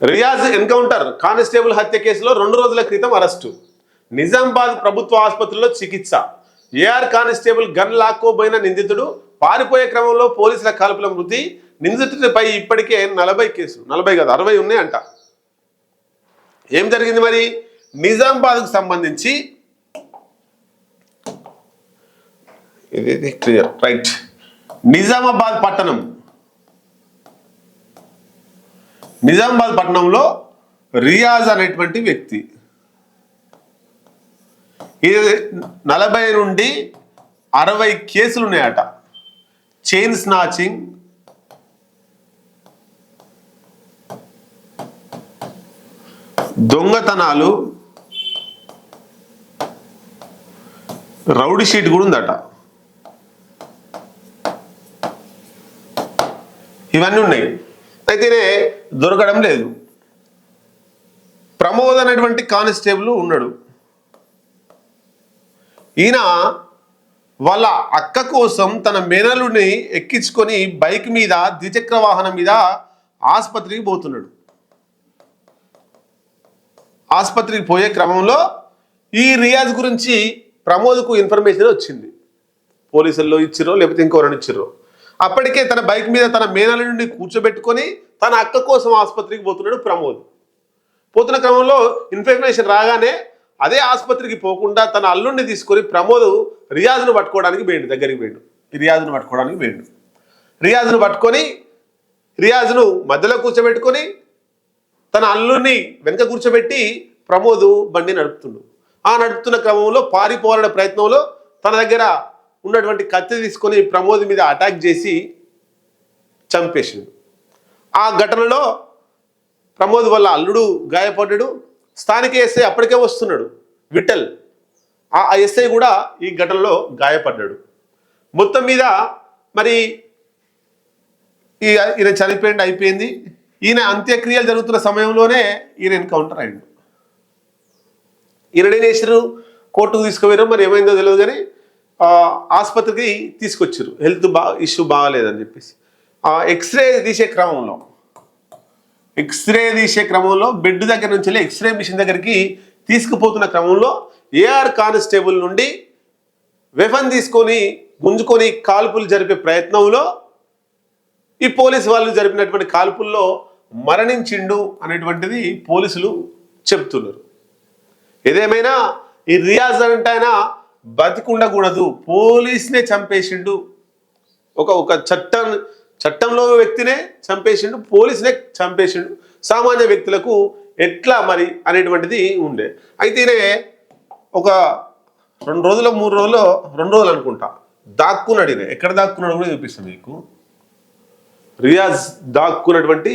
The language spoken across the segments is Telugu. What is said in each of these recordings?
రియాజ్ ఎన్కౌంటర్ కానిస్టేబుల్ హత్య కేసులో రెండు రోజుల క్రితం అరెస్టు. నిజామాబాద్ ప్రభుత్వ ఆసుపత్రిలో చికిత్స. ఏఆర్ కానిస్టేబుల్ గన్ లాక్కోబోయిన నిందితుడు పారిపోయే క్రమంలో పోలీసుల కాల్పుల మృతి. నిందితుడిపై ఇప్పటికే నలభై కేసులు నలభై కాదు అరవై ఉన్నాయంట. ఏం జరిగింది మరి? నిజామాబాద్కు సంబంధించి ఇది క్లియర్ రైట్ నిజామాబాద్ పట్టణం నిజామాబాద్ పట్టణంలో రియాజ్ అనేటువంటి వ్యక్తి. ఇది నలభై నుండి అరవై కేసులు ఉన్నాయట. Chain snatching. దొంగతనాలు. రౌడీ షీట్ కూడా ఉందట. ఇవన్నీ ఉన్నాయి. అయితేనే దొరకడం లేదు. ప్రమోద్ అనేటువంటి కానిస్టేబుల్ ఉన్నాడు. ఈయన వాళ్ళ అక్క కోసం తన మేనలుని ఎక్కించుకొని బైక్ మీద ద్విచక్ర వాహనం మీద ఆసుపత్రికి పోతున్నాడు. ఆసుపత్రికి పోయే క్రమంలో ఈ రియాజ్ గురించి ప్రమోద్కు ఇన్ఫర్మేషన్ వచ్చింది. పోలీసుల్లో ఇచ్చిరో లేకపోతే ఇంకెవరైనా ఇచ్చిరో అప్పటికే తన బైక్ మీద తన మేనల నుండి కూర్చోబెట్టుకొని తన అక్క కోసం ఆసుపత్రికి పోతున్నాడు ప్రమోద్. పోతున్న క్రమంలో ఇన్ఫెక్షన్ రాగానే అదే ఆసుపత్రికి పోకుండా తన అల్లుడిని తీసుకొని ప్రమోద్ రియాజ్ను పట్టుకోవడానికి పోయిండు దగ్గరికి పోయిండు. ఈ రియాజ్ను పట్టుకోవడానికి పోయిండు. రియాజ్ను పట్టుకొని రియాజ్ను మధ్యలో కూర్చోబెట్టుకొని తన అల్లుడిని వెనక కూర్చోబెట్టి ప్రమోద్ బండి నడుపుతుండు. ఆ నడుపుతున్న క్రమంలో పారిపోవాలనే ప్రయత్నంలో తన దగ్గర ఉన్నటువంటి కత్తి తీసుకొని ప్రమోద్ మీద అటాక్ చేసి చంపేసిండు. ఆ ఘటనలో ప్రమోద్ వల్ల అల్లుడు గాయపడ్డాడు. స్థానిక ఎస్ఐ అప్పటికే వస్తున్నాడు. విఠల్ ఆ ఎస్ఐ కూడా ఈ ఘటనలో గాయపడ్డాడు. మొత్తం మీద మరి ఈ ఈయన చనిపోయింది అయిపోయింది. ఈయన అంత్యక్రియలు జరుగుతున్న సమయంలోనే ఈయన ఎన్కౌంటర్ అయ్యాడు ఈయన ఏం కోర్టుకు తీసుకుపోయారు మరి ఏమైందో తెలియదు కానీ ఆసుపత్రికి తీసుకొచ్చారు హెల్త్ బా ఇష్యూ బాగాలేదని చెప్పేసి. ఎక్స్రే తీసే క్రమంలో. ఎక్స్రే తీసే క్రమంలో బెడ్ దగ్గర నుంచి వెళ్ళి ఎక్స్రే మిషన్ దగ్గరికి తీసుకుపోతున్న క్రమంలో ఏఆర్ కానిస్టేబుల్ నుండి వెఫన్ తీసుకొని గుంజుకొని కాల్పులు జరిపే ప్రయత్నంలో ఈ పోలీసు వాళ్ళు జరిపినటువంటి కాల్పుల్లో మరణించిండు అనేటువంటిది పోలీసులు చెప్తున్నారు. ఏదేమైనా ఈ రియాజ్ అంటే ఆయన బతికుండకూడదు పోలీస్నే చంపేసిండు. ఒక ఒక చట్టం చట్టంలో వ్యక్తినే చంపేసిండు పోలీసునే చంపేసిండు సామాన్య వ్యక్తులకు ఎట్లా మరి అనేటువంటిది ఉండే. అయితేనే ఒక రెండు రోజుల మూడు రోజులు రెండు రోజులు అనుకుంటా దాక్కున్నాడు ఈయన. ఎక్కడ దాక్కున్నాడు కూడా చూపిస్తాను మీకు. రియాజ్ దాక్కున్నటువంటి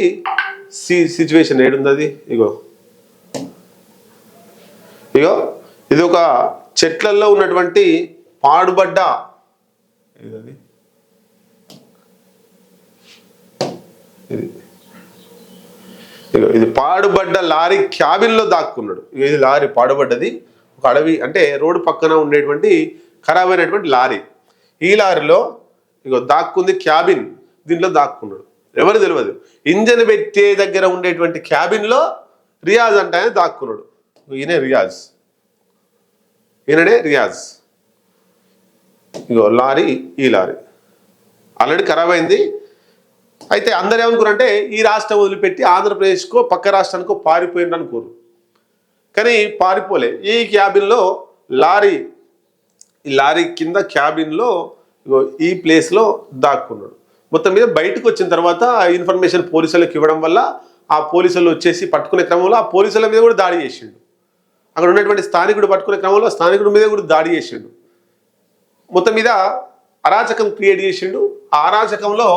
సి సిచ్యువేషన్ ఏడుంది అది? ఇగో. ఇగో ఇది ఒక చెట్లల్లో ఉన్నటువంటి పాడుబడ్డ ఏదది ఇది ఇగో ఇది పాడుబడ్డ లారీ క్యాబిన్లో దాక్కున్నాడు. ఇది లారీ పాడుబడ్డది. ఒక అడవి అంటే రోడ్డు పక్కన ఉండేటువంటి ఖరాబ్ అయినటువంటి లారీ. ఈ లారీలో ఇగో దాక్కుంది క్యాబిన్. దీంట్లో దాక్కున్నాడు. ఎవరు తెలియదు ఇంజన్ పెట్టే దగ్గర ఉండేటువంటి క్యాబిన్లో రియాజ్ అంటే ఆయన దాక్కున్నాడు. ఈయనే రియాజ్. ఈయననే రియాజ్. ఇగో లారీ ఈ లారీ. ఆల్రెడీ ఖరాబ్ అయింది. అయితే అందరు ఏమనుకున్నారంటే ఈ రాష్ట్రం వదిలిపెట్టి ఆంధ్రప్రదేశ్కో పక్క రాష్ట్రానికో పారిపోయింది అనుకోరు. కానీ పారిపోలే. ఈ క్యాబిన్లో లారీ ఈ లారీ కింద క్యాబిన్లో ఈ ప్లేస్లో దాక్కున్నాడు. మొత్తం మీద బయటకు వచ్చిన తర్వాత ఆ ఇన్ఫర్మేషన్ పోలీసులకు ఇవ్వడం వల్ల ఆ పోలీసులు వచ్చేసి పట్టుకునే క్రమంలో ఆ పోలీసుల మీద కూడా దాడి చేసిండు. అక్కడ ఉన్నటువంటి స్థానికుడు పట్టుకునే క్రమంలో స్థానికుడి మీద కూడా దాడి చేసిండు. మొత్తం మీద అరాచకం క్రియేట్ చేసిండు. ఆ అరాచకంలో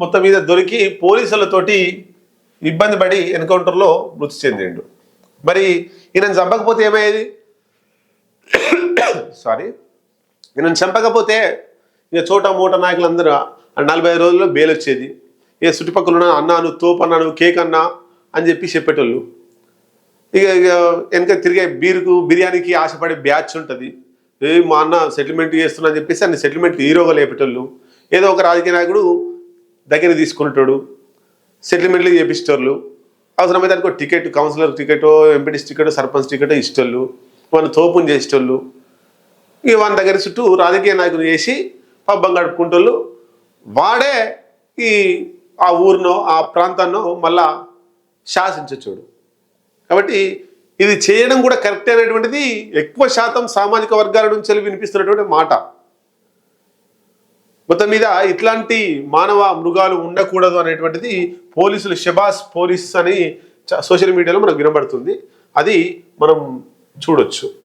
మొత్తం మీద దొరికి పోలీసులతోటి ఇబ్బంది పడి ఎన్కౌంటర్లో మృతి చెందిండు. మరి ఈయనను చంపకపోతే ఏమయ్యేది? సారీ ఈయనను చంపకపోతే ఇక చోట మూట నాయకులందరూ నలభై ఐదు రోజుల్లో బెయిల్ వచ్చేది ఇక చుట్టుపక్కల ఉన్న అన్నాను తోపు అన్నాను కేక్ అన్నా అని చెప్పి చెప్పేటోళ్ళు. ఇక ఇక వెనక తిరిగే బీరుకు బిర్యానీకి ఆశపడే బ్యాచ్ ఉంటుంది. ఏ మా అన్న సెటిల్మెంట్ చేస్తున్నా అని చెప్పేసి అన్ని సెటిల్మెంట్ హీరోగా లేపేటోళ్ళు. ఏదో ఒక రాజకీయ నాయకుడు దగ్గర తీసుకుంటాడు సెటిల్మెంట్లు చేపిస్తోళ్ళు అవసరమైతే అనుకో టికెట్ కౌన్సిలర్ టికెట్ ఎంపీటీస్ టికెటో సర్పంచ్ టికెట్ ఇష్టోళ్ళు వాళ్ళు తోపుని చేసేటోళ్ళు. ఇక వాళ్ళ దగ్గర చుట్టూ రాజకీయ నాయకులు చేసి పబ్బం గడుపుకుంటోళ్ళు వాడే ఈ ఆ ఊరినో ఆ ప్రాంతాన్నో మళ్ళా శాసించచ్చుడు కాబట్టి ఇది చేయడం కూడా కరెక్ట్ అనేటువంటిది ఎక్కువ శాతం సామాజిక వర్గాల నుంచి వినిపిస్తున్నటువంటి మాట. మొత్తం మీద ఇట్లాంటి మానవ మృగాలు ఉండకూడదు అనేటువంటిది పోలీసులు షబాస్ పోలీస్ అని చ- సోషల్ మీడియాలో మనకు వినబడుతుంది. అది మనం చూడొచ్చు.